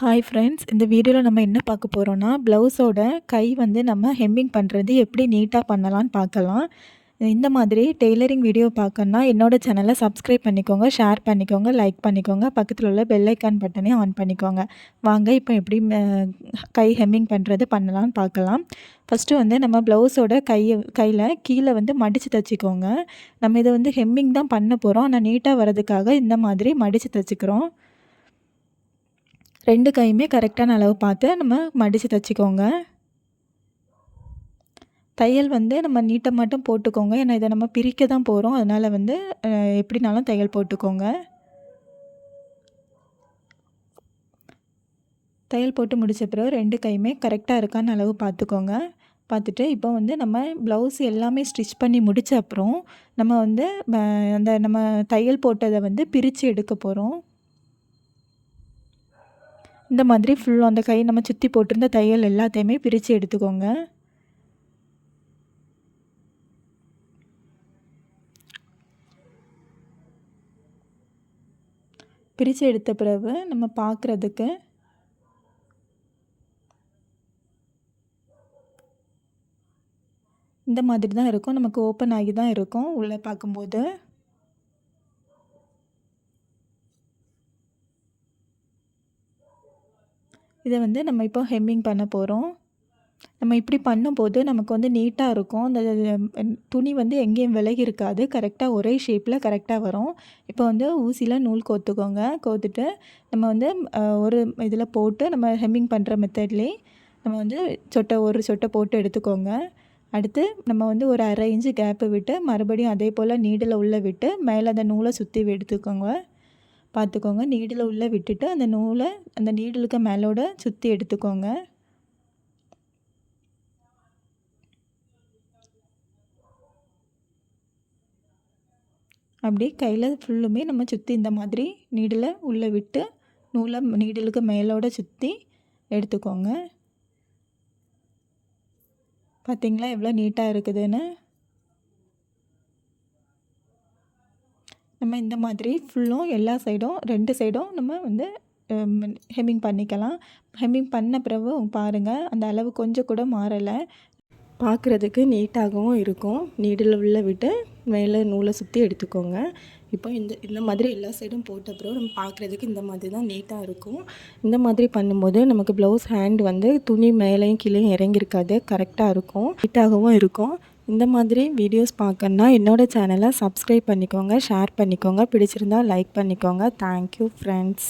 Hi friends இந்த வீடியோவில் நம்ம என்ன பார்க்க போகிறோன்னா ப்ளவுஸோட கை வந்து நம்ம ஹெம்மிங் பண்ணுறது எப்படி நீட்டாக பண்ணலான்னு பார்க்கலாம். இந்த மாதிரி டெய்லரிங் வீடியோ பார்க்கணுன்னா என்னோடய சேனலை சப்ஸ்கிரைப் பண்ணிக்கோங்க ஷேர் பண்ணிக்கோங்க லைக் பண்ணிக்கோங்க பக்கத்தில் உள்ள பெல் ஐக்கான் பட்டனையும் ஆன் பண்ணிக்கோங்க. வாங்க இப்போ எப்படி கை ஹெம்மிங் பண்ணுறது பண்ணலான்னு பார்க்கலாம். ஃபஸ்ட்டு வந்து நம்ம ப்ளவுஸோட கையை கையில் கீழே வந்து மடித்து தைச்சிக்கோங்க. நம்ம இதை வந்து ஹெம்மிங் தான் பண்ண போகிறோம் ஆனால் நீட்டாக வரதுக்காக இந்த மாதிரி மடித்து தைச்சிக்கிறோம். ரெண்டு கையுமே கரெக்டான அளவு பார்த்து நம்ம மடித்து தைச்சிக்கோங்க. தையல் வந்து நம்ம நீட்டை மட்டும் போட்டுக்கோங்க. ஏன்னா இதை நம்ம பிரிக்க தான் போகிறோம் அதனால் வந்து எப்படினாலும் தையல் போட்டுக்கோங்க. தையல் போட்டு முடித்த பிறகு ரெண்டு கையுமே கரெக்டாக இருக்கான்னு அளவு பார்த்துக்கோங்க. பார்த்துட்டு இப்போ வந்து நம்ம ப்ளவுஸ் எல்லாமே ஸ்டிச் பண்ணி முடித்த அப்புறம் நம்ம வந்து அந்த நம்ம தையல் போட்டதை வந்து பிரித்து எடுக்க போகிறோம் இந்த மாதிரி ஃபுல்லும் அந்த கை நம்ம சுற்றி போட்டிருந்த தையல் எல்லாத்தையுமே பிரித்து எடுத்துக்கோங்க. பிரித்து எடுத்த பிறகு நம்ம பார்க்குறதுக்கு இந்த மாதிரி தான் இருக்கும். நமக்கு ஓப்பன் ஆகி தான் இருக்கும். உள்ளே பார்க்கும்போது. இதை வந்து நம்ம இப்போ ஹெம்மிங் பண்ண போகிறோம் நம்ம இப்படி பண்ணும்போது நமக்கு வந்து நீட்டாக இருக்கும். அந்த துணி வந்து எங்கேயும் விலகி இருக்காது. கரெக்டாக ஒரே ஷேப்பில் கரெக்டாக வரும். இப்போ வந்து ஊசியில் நூல் கோத்துக்கோங்க. கோத்துட்டு நம்ம வந்து ஒரு இதில் போட்டு நம்ம ஹெம்மிங் பண்ணுற மெத்தட்லேயே நம்ம வந்து சொட்டை ஒரு சொட்டை போட்டு எடுத்துக்கோங்க. அடுத்து நம்ம வந்து ஒரு அரை இன்ச்சு கேப்பு விட்டு மறுபடியும் அதே போல் நீடில் உள்ளே விட்டு மேலே அந்த நூலை சுற்றி எடுத்துக்கோங்க. பார்த்துக்கோங்க. நீடில் உள்ளே விட்டுட்டு அந்த நூலை அந்த நீடிலுக்கு மேலோட சுற்றி எடுத்துக்கோங்க. அப்படியே கையில் ஃபுல்லுமே நம்ம சுற்றி இந்த மாதிரி நீடில் உள்ளே விட்டு நூலை நீடிலுக்கு மேலோட சுற்றி எடுத்துக்கோங்க. பார்த்திங்களா? எவ்வளோ நீட்டாக இருக்குதுன்னு. நம்ம இந்த மாதிரி ஃபுல்லும் எல்லா சைடும் ரெண்டு சைடும் நம்ம வந்து ஹெம்மிங் பண்ணிக்கலாம். ஹெம்மிங் பண்ண பிறகு பாருங்கள் அந்த அளவு கொஞ்சம் கூட மாறலை. பார்க்குறதுக்கு நீட்டாகவும் இருக்கும். நீடில் உள்ள விட்டு மேலே நூலை சுற்றி எடுத்துக்கோங்க. இப்போ இந்த இந்த மாதிரி எல்லா சைடும் போட்ட பிறகு நம்ம பார்க்குறதுக்கு இந்த மாதிரி தான் நீட்டாக இருக்கும். இந்த மாதிரி பண்ணும்போது நமக்கு ப்ளவுஸ் ஹேண்ட் வந்து துணி மேலேயும் கீழே இறங்கியிருக்காது. கரெக்டாக இருக்கும். நீட்டாகவும் இருக்கும். இந்த மாதிரி வீடியோஸ் பார்க்கணுன்னா என்னோடய சேனலை சப்ஸ்கிரைப் பண்ணிக்கோங்க ஷேர் பண்ணிக்கோங்க. பிடிச்சிருந்தால் லைக் பண்ணிக்கோங்க. Thank you friends